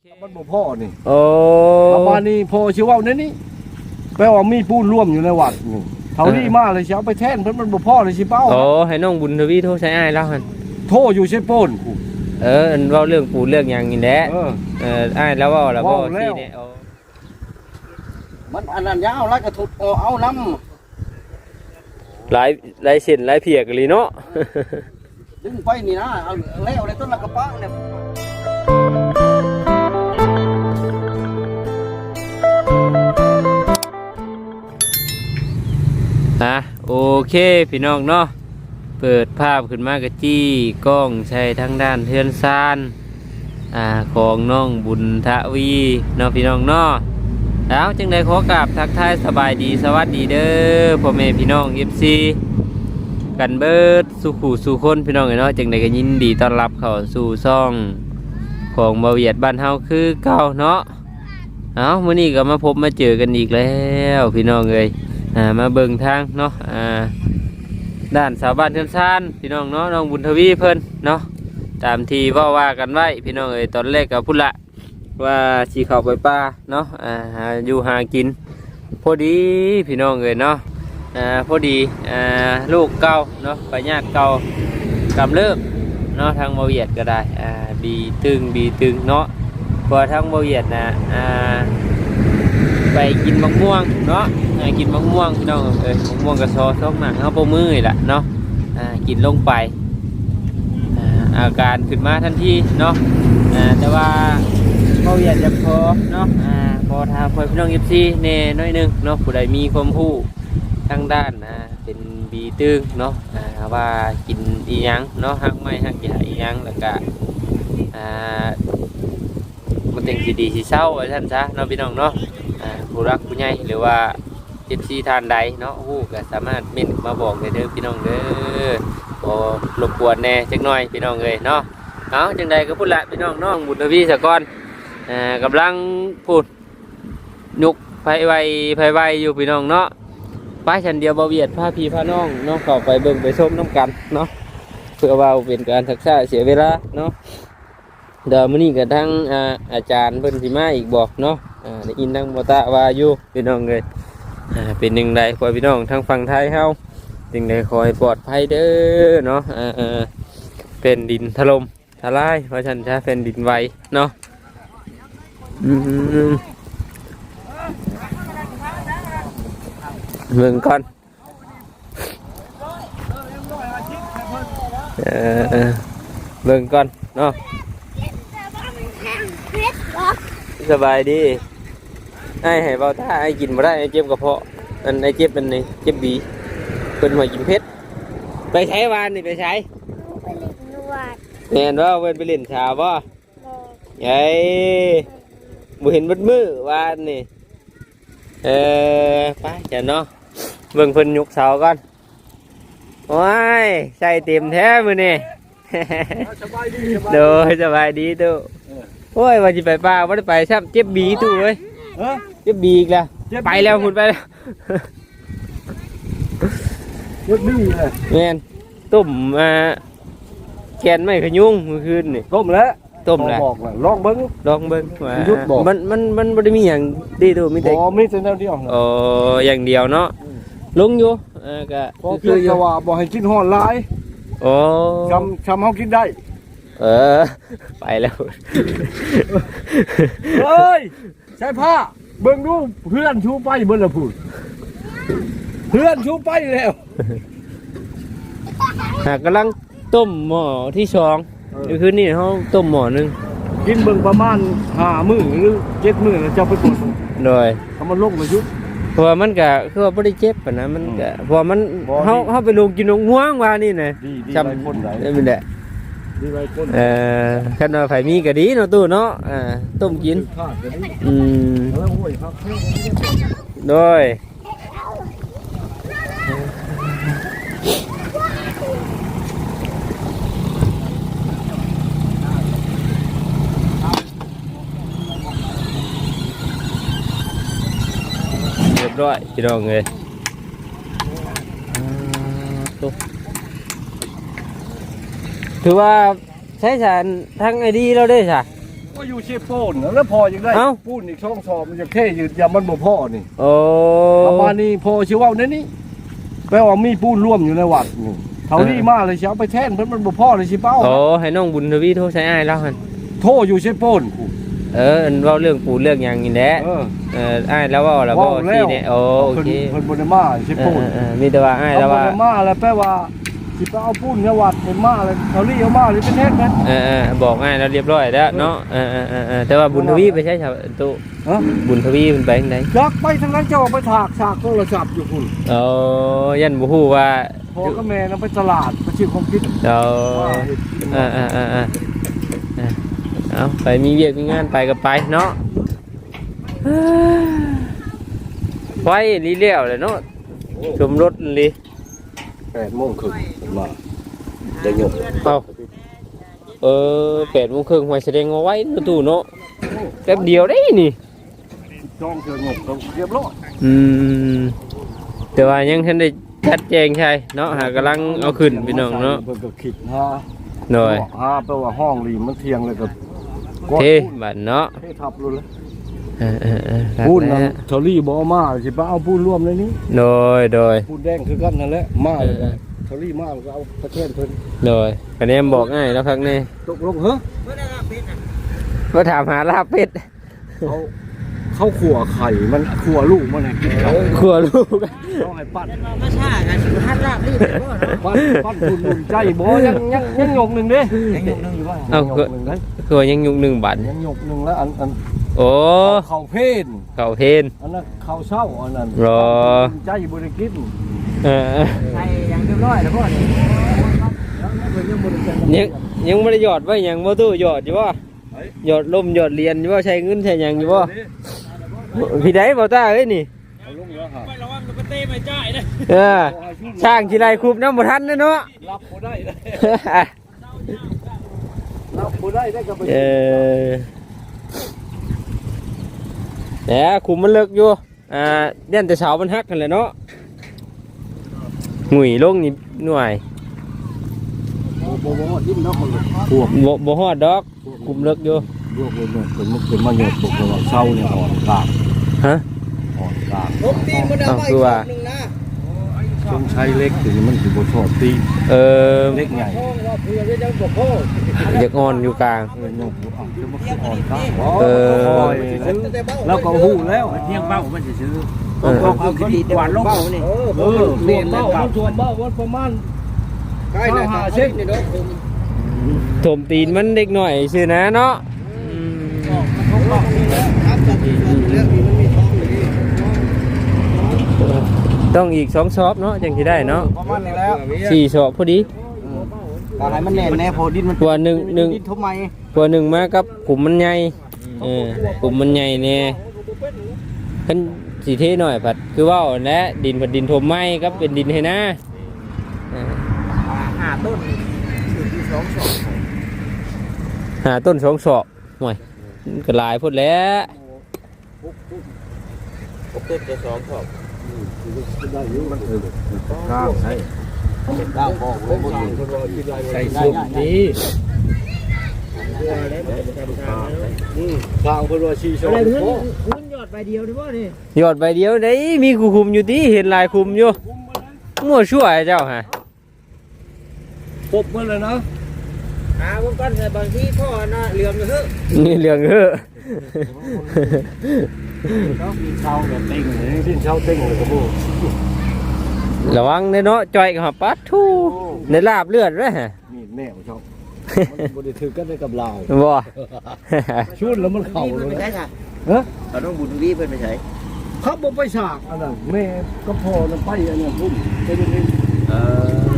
เคมันบ่พ่อนี่โอ้ประมาณนี้พอชิเว่าในนี้แปลว่ามีผู้ร่วมอยู่ในวัดนี่เท่านี้มาเลยสิเอาไปแท่นเพิ่นมันบ่พ่อเลยสิเป้าโอ้ให้น้องบุญทวีโทรใช้อ้ายแล้วหั่นโทษอยู่ใช่โป้นกูเอออันเว้าเรื่องปู่เรื่องหยังนี่แหละเออ เอออ้ายแล้วเว้าแล้วบ่เว้าแล้ว ที่เนี่ยโอ้มันอันนั้นยาวแล้วก็ทุดเอาเอาน้หลายหลายเส้นหลายเพียกเลยเนาะำดึงไปนี่นะเอาแล้วเลยต้นละกระเป๋าเนี่ยะโอเคพี่น้องเนาะเปิดภาพขึ้นมากระจี้กล้องใช้ทั้งด้านเทือนซานอ่าของน้องบุญทวีเนาะพี่น้องเนาะแล้วจึงได้ขอกราบทักทายสบายดีสวัสดีเด้อพ่อแม่พี่น้องเอฟซีกันเบิดสู่ขู่สู่คนพี่น้องเนาะจึงได้ก็ยินดีต้อนรับเข้าสู่ซ่องของบาเวียดบ้านเฮาคือเก่าเนาะเอามื้อนี้ก็มาพบมาเจอกันอีกแล้ว พี่น้องเอ้ย อ่ามาเบิ่งทางเนาะอ่าด้านสาวบ้านเทือนซานพี่น้องเนาะน้องบุญทวีเพิ่นเนาะตามที่ว่าว่ากันไว้พี่น้องเอ้ยตอนแรกกับพุ่นละว่าสีเขาไปป่าเนาะอ่าอยู่หากิน พอดีพี่น้องเอ้ยเนาะอ่าพอดีอ่าลูกเก่าเนาะไปญาติเก่ากำเริบเนาะทางมาเวียดก็ได้อ่าบีตึงบีตึงเนาะพอทางมาเวียดนะอ่าไปกินมะม่วงเนาะ อ่ากินมะม่วงพี่น้องเอ้ยมะม่วงกระซอซอกหนังเขาปมือนี่แหละเนาะอ่ากินลงไปอ่าอาการขึ้นมาทันทีเนาะอ่าแต่ว่าเขาอยากจะพอเนาะอ่าพอทางพ่อพี่น้องเอฟซีเน่น้อยหนึงเนาะผู้ใดมีความรู้ทางด้านอ่าเป็นบีตึงเนาะอ่าว่ากินอีหยังเนาะหักไม้หักใหญ่อีหยังแล้วก็อ่ามันเป็นสีดีสีเศร้าไว้ท่านซะเนาะพี่น้องเนาะอ่าผู้รักผู้ใหญ่หรือว่า เอฟซีทานใดเนาะฮู้ก็สามารถเม่นมาบอกได้เด้อพี่น้องเด้อบ่รบกวนแน่จักหน่อยพี่น้องเอ้ยเนาะเอาจังใดก็พูดละพี่น้องน้องบุญทวีสะก่อนอ่ากำลังพูดยุกไผไวไผไวอยู่พี่น้องเนาะไปฉันเดียวบ่เวียดพาพี่พาน้องเนาะเข้าไปเบิ่งไปชมน้ำกันเนาะเพื่อว่าเป็นการทักษะเสียเวลาเนาะเดี๋ยวมื้อนี้ก็ทั้งอาอาจารย์เพิ่นสิมาอีกบอกเนาะอ่าได้ยินทางบตะวาอยู่พี่น้องเลยอ่า เป็นหนึ่งใดคอพี่น้องทางฝั่งไทยเฮาจึงได้คอยปลอดภัยเด้อเนาะเป็นดินถล่มทลายเพราะฉันจะเป็นดินไหวเนาะเมืองก่อนเออเออเบิ่งก่อนเนาะสบายดี ไอ้ให้เบาถ้าไอ้กินมาได้ไอ้เจ็บกระเพาะอันไอ้เจ็บเป็นนี่เจ็บบีเป็นหัวกินเพชรไปใช้วานนี่ไปใช้ไปเล่นนวดแน่นว่าเว้นไปเล่นชาบ่บอกไอ้บ่เห็นเบดมือวานนี่เออไปจ้ะเนาะเบิ่งเพิ่นยกเสาก่อนโอ้ยใส่เต็มแท้มื้อนี่สบายดีสบายโดยสบายดีตู้โอ้ยว่าสิไปป่าบ่ได้ไปซ้ำเจ็บบีตู้เอ้ย เออเจ็บบีอีกแล้วเจ็บบีไปแล้วคุณไปแล้วเจ็บดีเลยแม่นต้มมาแกนไม่ขยุงเมื่อคืนนี่ต้มแล้วต้มแหละบอกแล้วลองเบิ่งลองเบิ่งว่าหยุดบอกมันมันมันบ่ได้มีหยังดีตัวมีแต่บ่มีแต่แนวเดียวเอออย่างเดียวเนาะลงอยู่เออก็พอคืเพียองอยู่แต่ว่าบ่ให้กินฮ้อนหลายโอ้ชำชำเฮากินได้ เออ ไปแล้วเฮ้ยใส่ผ้าเบิ่งดูเพื่อนชูไปเบิ่นละพูดเพื่อนชูไปแล้วหากกำลังต้มหม้อที่สองเมื่อคืนนี่เฮาต้มหม้อหนึงกินเบิ่งประมาณ5มื้อหรือ7มื้อแล้วจะไปกดโดยถ้ามันลงมายุบเพราะว่ามันก็คือว่าบ่ได้เจ็บปานนะมันก็เพราะว่ามันบ่เฮาเฮาไปลงกินนกง่วงว่านี่น่ะดีดีจำหลายคนหลายนั่นแหละดีหลายคน เอ่อคันว่าไผมีก็ดีเนาะตู้เนาะอ่าต้มกินข้าจะได้อืมเออโอ้ยครับโดยเรียบร้อยพี่น้องเลยอ่าตุ๊บ ถือว่าใช้สารทั้งไอดีเราได้ใช่โก็อยู่เชฟโป้นแล้วพอยังได้เอ้าปูนอีกช่องสอบมันจะเท่ยืดยามันบ่พ่อนี่โอ้ประมาณนี้พอชื่อว่าเนี่ยนี่แปลว่ามีปูนร่วมอยู่ในวัดนี่เท่านี้มาเลยสิเช้าไปแท่นเพิ่นมันบ่พ่อเลยสิเป้าโอ้ให้น้องบุญทวีโทรใช้อ้ายแล้วหั่นโทษอยู่เชฟโป้นเอออันเว้าเรื่องปูเรื่องหยังนี่แหละเออ เอออ้ายแล้วเว้าแล้วเว้าเว้าแล้ว ที่เนี่ยโอ้โอเพิ่นเคเพิ่นบ่ได้มาเชฟเอโป้อนเออมีแต่ว่าอ้ายเอาแล้วบ่ว่า ได้มาแล้วแปลว่า สิไปเอาปูนในวัดเป็นมาเลยเท่านี้เอามาเลยไปแท่นกันเออเออบอกอ้ายแล้วเรียบร้อยแล้วเนาะเออเออเออเออแต่ว่าบุญทวีไปใช้ชาวตุฮะบุญทวีมันไปทางไหนจักไปทางนั้นเจ้าไปถากฉากโทรศัพท์อยู่พุ่นเออยันบ่ฮู้ว่าพ่อกับแม่นำไปตลาดไปซื้อของกินเอว่าอเฮ็ดกินเออเออเออเออเออเอาไปมีเวียกมีงานไปก็ไปเนาะไว้ลีเลี้ยวเลยเนาะชมรถลี แปดโมงครึ่งมาได้เงินเอาเออแปดโมงครึ่งหวยแสดงเอาไว้ในตู้เนาะแป๊บเดียวได้นี่จ้องเชิญเงินต้องเรียบร้อยอืมแต่ว่ายังทันได้ชัดแจงใช่เนาะหากำลังเอาขึ้นพี่น้องเนาะเพิ่นก็คิดฮะหน่อยฮะแปลว่าห้องรีมันเที่ยงเลยก็กดเทบัดเนาะเททับเลย เออเออเออครับพูดนั่นแล้วเทอรี่บ่เอามาสิไปเอาพูดร่วมเลยนี่โดยโดย พูดแดงคือกันนั่นแหละมาเลยเออเทอรี่มาก็เอาประเทศเพิ่นโดยคะแนนบอกง่ายแล้วพักนี่ตกลงเฮ้อมาถามหาลาบเป็ดเขาเขาขัวไข่มันขัวลูกมันให้กินเขาขัวลูก ต้องให้ปั้นมาชากันฮัดลาบรีบบ่เนาะปั้นปั้นคุณอุ่นใจบ่ยังยังยังหยกหนึ่งเด้ยังอยู่นึงอยู่บ่เอา ยังหยคือกหนึ่งนะคือยังยุกหนึ่งบาทยังหยกหนึ่งแล้วอันอัน โอ้เขาเพนเก่าเพนอันนั้นเขาเศร้าอันนั้นรอใจบริกินเออใช่ยังเรียบร้อยแล้วบ่นี่ยังยังไม่ได้หยอดไว้ยังบ่ตู้หยอดอยู่บ่หยอดลมหยอดเหรียญอยู่บ่ใช้เงินใช้หยังอยู่บ่พี่ได้บ่ตาเอ้ยนี่เอาลงแล้วฮะเออช่างทีไรคุบน้ำบ่ทันนะเนาะรับบ่ได้เลยรับบ่ได้ได้กับไป เออแหมคุมมันเลิกอยู่อ่าเด่นแต่เสามันหักกันเลยเนาะหงุยลงนี่หน่วยบ่บ่บ่ดิ้นเนาะคนเลยพวกบ่บ่ฮอดดอกคุมเลิกอยู่พวกเลยเนี่ยเป็นมันเป็นมาหยดตกว่าเศร้าเนี่ยอ่อนกลางฮะอ่อนกลางผมตีนบ่ได้อ้าวไปคือว่า นึงนะต้องใช้เล็กถึงมันสิบ่ชอบตีเออเล็กใหญ่ห้องว่าเพื่อจะยังบ่พออยากอ่อนอยู่กลางเออโยกอะจะมาคืออ่อนกลางเออแล้วก็ฮู้แล้วเที่ยงเบ้ามันสิซื้อเออเอาคดีหวานลงนี่เออเออรวมเบ้ามันรวมเบ้ามันประมาณใกล้แล้วหาเส้นนี่เนาะถมตีนมันเด็กหน่อยชื่อนะเนาะท้องบอกนี่นะครับจับอีกแล้วมี มันมีท้องอยู่นี่ต้องอีกสองซอบเนาะจังที่ได้เนาะประมาณนี้แล้วสี่ซอบพอดีก็ให้มันแน่นแน่พอดินมันตัวหนึ่งหนึ่งดินทุบไม้ตัวหนึ่งมากับกลุ่มมันใหญ่เออกลุ่มมันใหญ่เนี่ยเพิ่นสีเทหน่อยผัดคือว่าและดินผัดดินทมไม้กับเป็นดินให้นะเออหาต้นที่สองสองหาต้นสองศอกห่วยมันก็หลายพูดแหล้วต้นจะสองสอง ได้อยู่มันเออกลางใช่ดาวบอกเลยบ่ถึงใส่สุกดีทางเพิ่นว่าชีชอบอะไรเพื่นเพื่อนยอดใบเดียวนี่บ่นี่หยอดใบเดียวได้มีคูคุมอยู่ที่เห็นลายคุมอยู่มั่วชั่วไอ้เจ้าฮะปบมันเลยนะหาเบิ่งก่อนบางทีพ่อน่ะเหลือมอยู่เฮ้อนี่เรื่องเฮ้อ เช่าแบบเต็งเลยที่เช่าเต็งเลยครับผมระวังเด้อเนาะจ่อยกับปัดทูในลาบเลือดเลยฮะมีดแนวชอบมันบ่ได้ถือกันได้กับเราบ่ชุดแล้วมันเข้าเพิ่นเลไปยใช้นะค่ะฮะเราต้องบุญวีเพิ่นไปใช้ขับบ่ไปฉากอันนั้นแม่ก็พอนะไปอันนั้นพุ่มไปเรื่อยเออ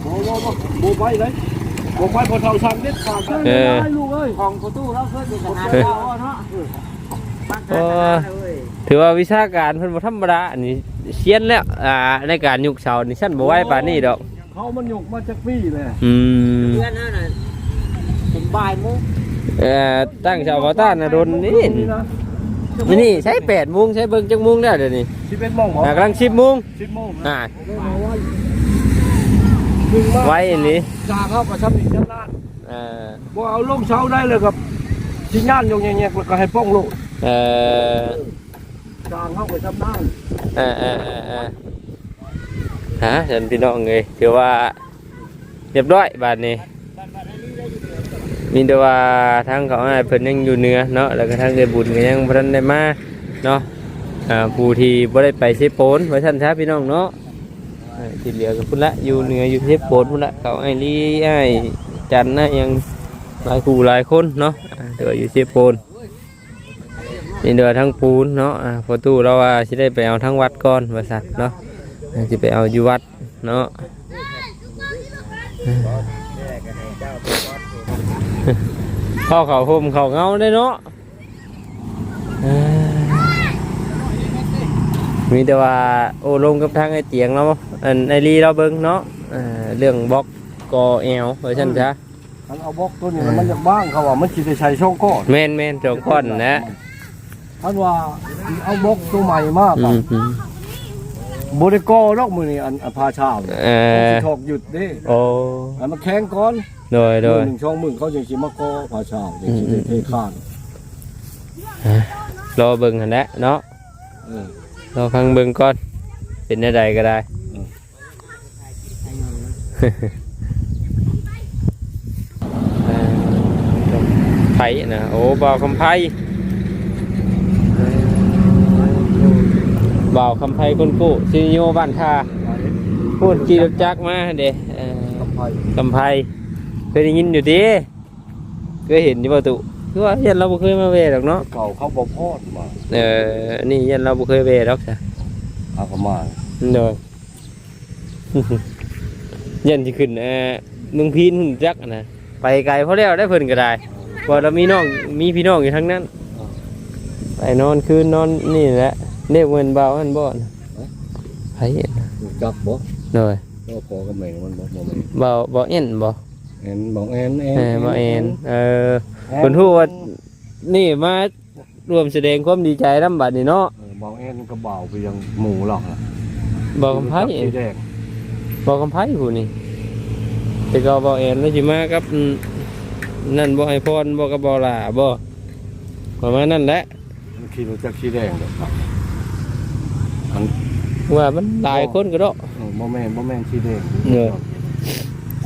ๆบ่บ่บ่บ่ไปเลย บ่ไปพอเท่าชันเด็ดขาดเลยเออได้ลูกเอ้ยของประตูเราเคยเป็นทหารเราเนาะบ้านโอ้ทหารเลยถือว่าวิชาการเพิ่นบ่ธรรมดาอันนี้เซียนแล้วอ่าในการยุกเสานี่ฉันบ่ไหวปานนี้ดอกเขามันยกมาจากปีเลยอืมเพื่อนนั่นน่ะเป็นบ่ายโมงเอ่อตั้งชาวบ้านน่ะโดนนี่นะมื้อนี้ใช้8โมงใช้เบิ่งจักโมงแล้วเดี๋ยวนี้สิบเอ็ดโมงเหรออ่ากำลัง10โมงสิบโมงอ่านะ ดึงมาไว้อันนี้จางเข้ากับช้ำอีกช้ำนานเออบ่เอาลงเช้าได้เลยครับชิ้นงานยงแยกๆแล้วก็ให้ป้องโลกเออจางเข้ากับช้ำนานเออเออเออเออฮะเห็นพี่น้องเลยถือว่าเรียบร้อยบาทนี้มีแต่ว่าทางเขาอ้ายเพิ่นยังอยู่เหนือเนาะแล้วก็ทางเรือบุญก็ยังบ่ทันได้มาเนาะอ่าผู้ที่บ่ได้ไปเชฟโปนไว้ท่านครับพี่น้องเนาะอ่า ที่เหลือก็พุ่นละอยู่เหนืออยู่เชฟโปนพุ่นละเขาไอ้ลีไอ้จันนะยังหลายคู่หลายคนเนาะเดี๋ยวอยู่เชฟโปนมีเดือทั้งปูนเนาะพอตู้เราว่าสิได้ไปเอาทั้งวัดก่อนว่าซั่นเนาะอ่าสิไปเอาอยู่วัดเนาะเข้าเขาห่มเขาเงาได้เนาะมีแต่ว่าโอ้ลงกับทางไอ้เตียงเรา อันไอรีเราเบิ่งเนาะเอ่อเรื่องบล็อกกอแอลเวอร์ชันจ้ะอันเอาบล็อกตัวนี้แล้วมันจะบ้างเขาว่ามันสิได้ใช้ช่องก้อนแม่นแม่นจงก้อนนะอันว่าเอาบล็อกตัวใหม่มากอือะมอืมบ่ได้ก่อดอกมื้อนี้อันอันพาชาวเนี่ยเออสิถอกหยุดเด้โอ้อันมาแข่งก่อนโดยโดมือยหนึ่งช่องมึงเขาจึงสิมาก่อพาชาวจึงสิได้เทข้านรอเบิ่งหันแหละเนาะเออ รอฟังเบิ่งก่อนเป็นได้ใดก็ได้อืมเอ่อ ไผ่นะโอ้บ่าวคำไผ่บ่าวคำไผ่คนกู้ซิโยบ้านท่าพูดขี่รถจักรมาเด้เอ่อกับไผคำไผ่เคยได้ยินอยู่ดิเคยเห็นอยู่ประตูคือว่ายันเราบ่เคยมาเวหรอกเนาะเก่าเขาบ่พอดมาเอออันนี่ยันเราบ่เคยเวหรอกจ้ะเอาเข้ามาโดย ยันที่ขึ้นเออเมืองพีนหุ่นจักอะนะไปไกลเพราะแล้วได้เพิ่นก็ได้เพอเรามีน้องมีพี่น้องอยู่ทั้งนั้น ไปนอนคืนนอนนี่แหละเรียกเงินเบาอันบ่นะไผเอ็นรู้จักบ่โดยก็พอกับแม่งมันบ่บ่แม่นเบาเบาเอ็นบ่เห็นบอกแอนแอนเออเบาเอ็นเออ เพิ่นฮู้ว่า นี่มารวมแสดงความดีใจนำบัดนี้เนาะเออบอกแอนก็เบาไปยังหมู่หรอกอะบ่คำไผสีแดง บ่คำไผผู้นี่แต่ก็เบาเอ็นแล้วสิมากับอืมนั่นบ่ให้พรบ่กับบ่ลาบ่ประมาณนั้นแหละมันขี่รู้จักสีแดงเด้อครับอันว่ามันหลายคนก็เนาะเออบ่แม่นบ่แม่นสีแดงเออ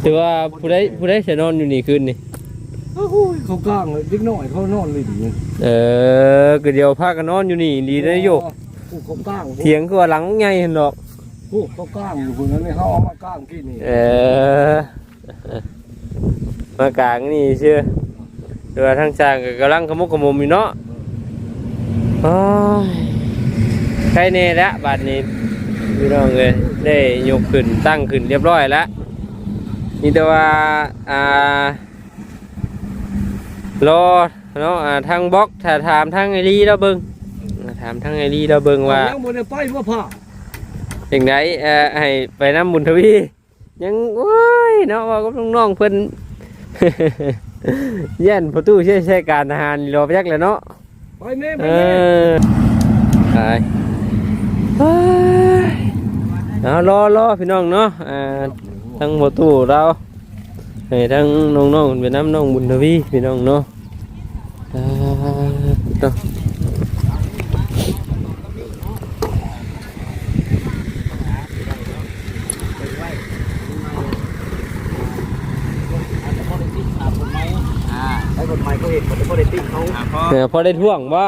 แต่ว่าผู้ใดผู้ใดสินอนอยู่นี่คืนนี่โอ้โหเขากลางเลยเด็กน้อยเขานอนเลยดิเออก็เดี๋ยวพากันนอนอยู่นี่ดีได้อยู่ผู้เขากลางเถียงก็ว่าหลังใหญ่หั่นดอก ผู้เขากลางอยู่คนนั้นนี่เขาเอามากลางที่นี่เออ มากลางนี่เชื่อเดี๋ยวทางสร้างก็กำลังขมุกขมุมอยู่เนาะโอ้ยใครเน่ละบาดนี้พี่น้องเลยได้ยกขึ้นตั้งขึ้นเรียบร้อยแล้วนี่แต่ว่าอ่ารอเนาะอ่าทางบล็อกถ้าถามทางไอรีเราเบิ่งอ่าถามทางไอรีเราเบิ่งว่า ยังบ่ได้ไปว่าผ้า อย่างไรเอ่อให้ไปน้ำบุญทวียังโอ้ยเนาะว่ากับน้องๆเพิ่นแย่นประตูใช้ใช้การทหารรอไปยักแล้วเนาะไปแม่ไปเอแม่ไปเฮ้ยเอารอรอพี่น้องเนาะทั้งประตูเราให้ทั้งน้องๆไปน้ำน้องบุญทวีพี่น้องเนาะอ่าต่อ ให้ คนใหม่เขาเห็นคนเขาได้ติ๊กเขาเออพอได้ท่วงบ่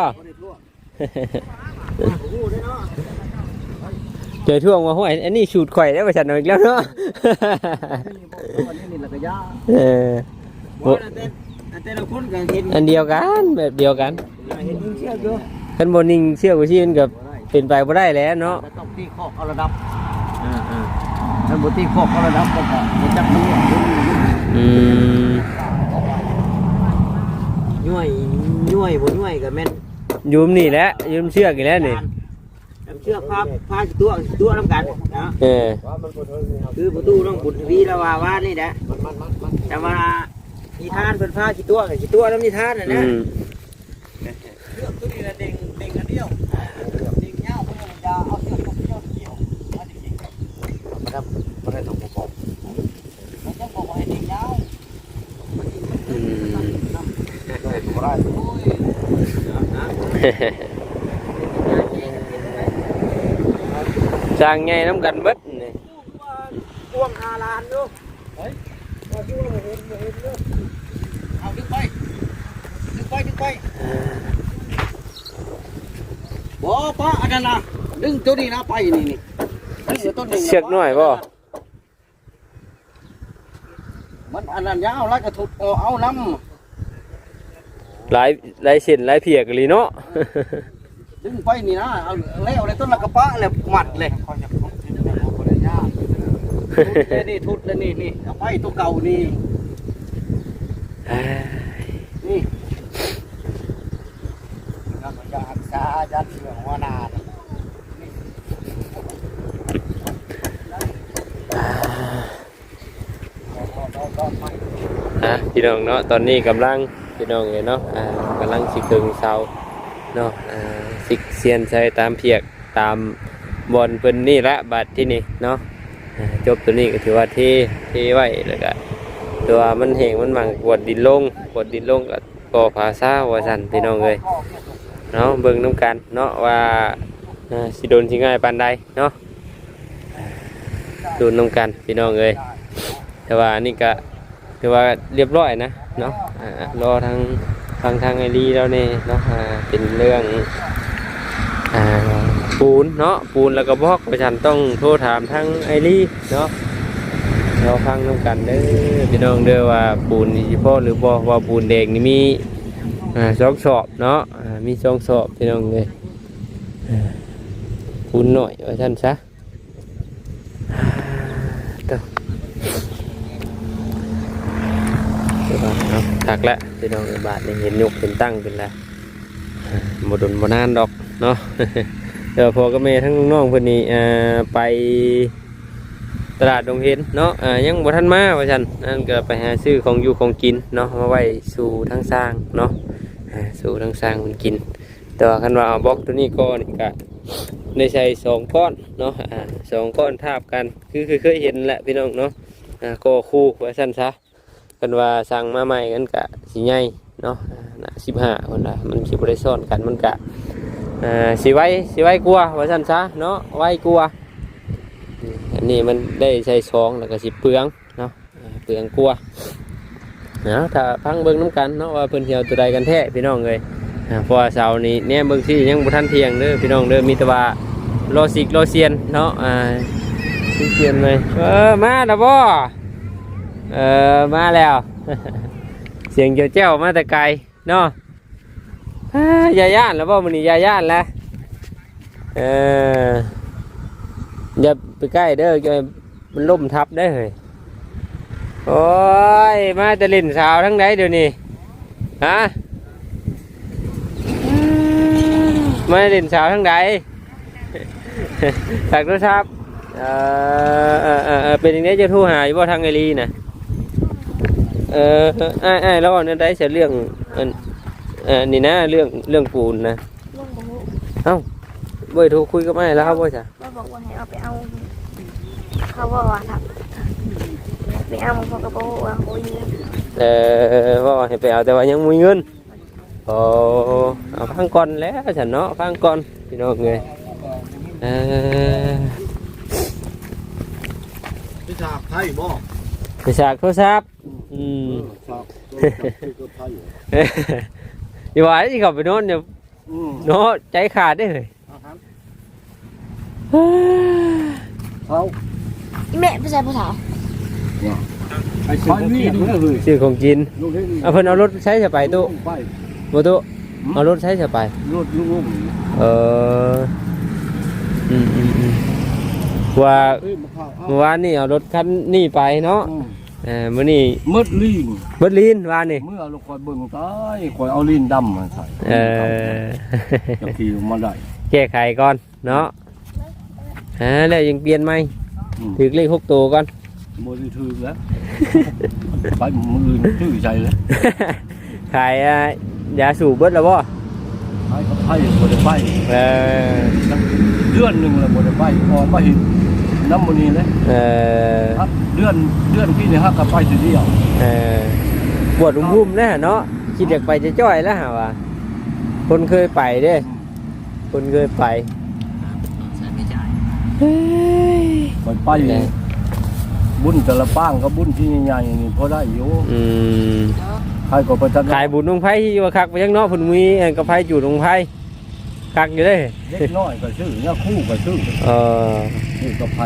เจอท่วงมาห้วยอันนี้ชูดข่อยได้ประชันเอาอีกแล้วเนาะนี่แหละก็ยาเออว่าแต่แต่ละคนก็เห็นอันเดียวกันแบบเดียวกันเห็นยิ่งเชื่อเยอะคันบนิ่งเชื่อกูชีมันกับเป็นไปบ่ได้แล้วเนาะก็ต้องตีข้อเอาระดับอ่าอ่าถ้าบ่ตีข้อเอาระดับก็จะจับมืออืม ย่วยย่วยบ่ย่วยก็แม่นยืมนี่แหละยืมเชือกอีกแล้วนี่เชือกพาพาตัวตัวน้ำกันนะเออคือประตูต้องบุญวีละว่าว่านี่แหละแต่ว่านิทานเพิ่นพากี่ตัวกับกี่ตัวน้ำนิทานน่ะอืนะมเชือกตัวนี้ละเด้งเด้งอันเดียวเด้งยาวเพิ่นจะเอาเชือกตัวเดียวเกี่ยวมาจริงๆมาทำบ่ได้ต้องประกอบ มันจะบอกว่าให้เด็กยาว อืม ได้ บ่ได้สร้างไงน้ำกันเบิดนี่พ่วงหาลานดูเฮ้ยว่าที่ว่าบ่เห็นบ่เห็นเด้อเอาดึงไปดึงไปดึงไปบ่ป้าอันนั้นน่ะดึงตัวนี้นะไปนี่นี่ดึงตัวนี้เชือกหน่อยบ่มันอันนั้นยาวแล้วก็ทุบเอาเอาน้ หลายหลายเส้นหลายเพียกอีหลีเนาะำดึงไปนี่นะเอาแล้วเลยต้นละกระปะเลยหมัดเลยทุบเลยนี่ทุบเลยนี่นี่เอาไปตัวเก่านี่นี่ยาชายัดเชื่องว่านานอะพี่น้องเนาะตอนนี้กำลัง พี่น้องเอ๋ยเนาะอ่ากำลังสิคึงเสาเนาะอ่าสิเซียนใส่ตามเพียกตามบอลเพิ่นนี่ละบาดที่นี่เนาะอ่าจบตัวนี้ก็ถือว่าเทเทไว้แล้วก็ตัวมันแห้งมันหมังกวดดินลงกวดดินลงก็ก่อผาซ่าว่าสั่นพี่น้องเอ้ยเนาะเบิ่งน้ำกันเนาะว่าอ่าสิโดนสิง่ายปานใดเนาะดูน้ำกันพี่น้องเอ้ยแต่ว่านนี่ก็ถือว่าเรียบร้อยนะ เนาะรอทางทางทางไอรีแล้วเนี่ยเนาะเป็นเรื่องปูนเนาะปูนแล้วก็บอกประชันต้องโทรถามทางไอรีเนาะเราฟังน้ำกันเด้อพี่น้องเด้อว่าปูนนี่สิพ่อหรือบ่ว่าปูนแดงนี่มีอ่าสองสอบเนาะมีสองสอบพี่น้องเลยปูนหน่อยว่าท่านซะอ่าเด้อ เดี๋ยวก่อนเอา ถักแล้วพี่น้องบาทนี่เห็นยกเป็นตั้งเป็นแล้วบดนบนานดอกเนาะเดี๋ยวพอก็แม่ทั้งน้องเพื่อนนี่ไปตลาดดงเห็นเนาะยังบ่ทันมาว่าฉันนั่นก็ไปหาซื้อของอยู่ของกินเนาะมาไว้สู่ทั้งสร้างเนาะสู่ทั้งสร้างมันกินแต่ว่าคันว่าเอาบล็อกตัวนี้ก็นี่ก็ได้ใช้สองก้อนเนาะสองก้อนทาบกันคือเคยเห็นแหละพี่น้องเนาะอ่าก็คู่ว่าซั่นซะ กันว่าสั่งมาใหม่กันกะสีใหญ่เนาะนะสิบห้าคนละมันสิบได้ซ่อนกันมันกะอ่าสีไว้สีไว้กลัวว่าสั้นซะเนาะไว้กลัวอันนี้มันได้ใช้ซองแล้วก็สิเปลืองเนาะเปลืองกลัวเนาะถ้าพังเบิ้งน้ำกันเนาะว่าเพิ่อนเที่ยวตัวใดกันแท้พี่น้องเลยอ่าเพราะว่าเสาร์นี้เนี่ยเบิ้งที่ยังบุทันเทียงเด้อพี่น้องเด้อมีต่ว่ารอสิกรอเซียนเนาะอ่าเซียนเลยเออมาแล้วบ่ เออมาแล้ว เสียงเจ้าเจ้ามาแต่ไกลเนาะยาย่านแล้วบ่มันนี่ยาย่านแล้วเอออย่าไปใกล้เด้อเดี๋ยวมันล่มทับได้เลยโอ้ยมาแต่ล่นสาวทั้งไหนเดี๋ยวนี้ฮะมาล่นสาวทั้งไหนถักโทรศัพท์เออเออเออเป็นอย่างนี้จะทู่หายู่บ่ทางไอรีน่ะ เออไอ้ไอ้ายแล้วนั่นได้เสียเรื่องอันเออนี่นะเรื่องเรื่องปูนนะลุงบอกว่าเอ้าบ่ได้โทรคุยกับไอ้ายแล้วบ่จ้ะเราบอกว่าให้เอาไปเอาเขาบอกว่าครับไปเอามันพอกระโปรงว่าโอ้ยเออว่าให้ไปเอาแต่ว่ายังมีเงินโอ้เอาฟังก่อนแล้วฉันเนาะฟังก่อนพี่น้องเอ้ยเออพิชาไทยบ่ไปฉากโทรศัพท์ อืมชาตัวไทยอย่าว่าสิเข้าไปโน่นเดี๋ยวอืมเนาะใจขาดได้อเลยเขาแม่ผู้ชายผู้สาวไอ้สิ่งที่ดูเลยซื้อของกินลูกเล่นเอาเพิ่นเอารถใช้จะไปตู้ไปบ่ตู้เอารถใช้จะไปรถลูกเอออืมอืมอืมว่าเฮ้ยมาเข้าเอาเมื่อวานนี่เอารถคันนี่ไปเนาะ อืมเออมื้อนี้มืดลีนเบิดลีนวานนี่ เมื่อเราคอยเบิ่งตายคอยเอาลีนดำมาใส่เออจะขี่มาได้แก้ไขก่อนเนาะฮะแล้วยังเปลี่ยนไหมอืมถึกเลขหกตัวก่อนโมได้ถือแล้ว ไปมือถือใจแล้วขายอ่ายาสูบเบิดแล้วบ่ไปก็ไปบ่ได้ไปเออ เดือนหนึ่งแล้วบ่ได้ไปออกมาเห็น น้ำมันนี้เลยเออเดือนเดือนพี่เนี่ยฮะก็ไปทีเดียวเออปวดอุ้มพุ่มแน่เนาะคิดอยากไปจะจ้อยแล้วหาว่าคนเคยไปเด้ คนเคยไปใส่ไม่จ่ายไปไปบุญแต่ละป้างก็บุญที่ใหญ่ๆนี่พอได้อยู่อืมใครก็ไปจัดขายบุญลงไผ่ที่ว่าคักไปยังเนาะเพุ่นมีอันกับไผ่จุดลงไผ่ คักอยู่เด้เล็กน้อยก็ซื้อเนี่ยคู่ก็ซื้อเออนี่ก็ไผ่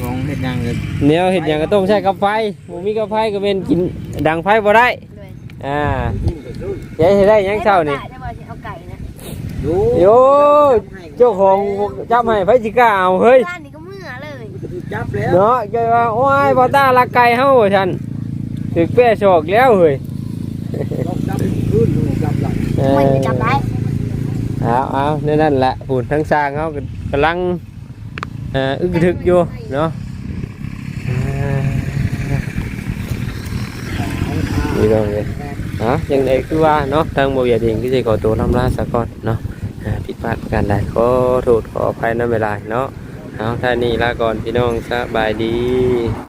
งงเฮ็ดยังเลยแนวเห็ดหยังก็ต้องใช้กับไฟบ่มีกับไฟก็เป็นกินดังไฟบ่ได้เลยอ่านี่ก็ซื้อยายสิได้หยังเช้านี่จะบอกเอาไก่นะดูโยเจ้าของจับให้ไผสิกล้าเอาเฮ้ยบ้านนี้ก็เมื่อเลยจับแล้วเนาะแกว่าโอ้ยบ่ตาลักไก่เฮาว่าซั่นถึกแป้ชอกแล้วเฮ้ย ต้องจับขึ้นต้องจับหลัง เอ มันจะจับได้เอาเอานั่นนั่นแหละพูนทั้งสร้างเขากำลังอึกทึกอยู่เนาะนี่ก็เลยอะยังไงคือว่าเนาะทางบริษัทเองก็จะขอตัวลำลาสะก่อนเนาะผิดพลาดประการใดขอโทษขออภัยในเวลาเนาะเอาท่านี้ลาก่อนพี่น้องสบายดี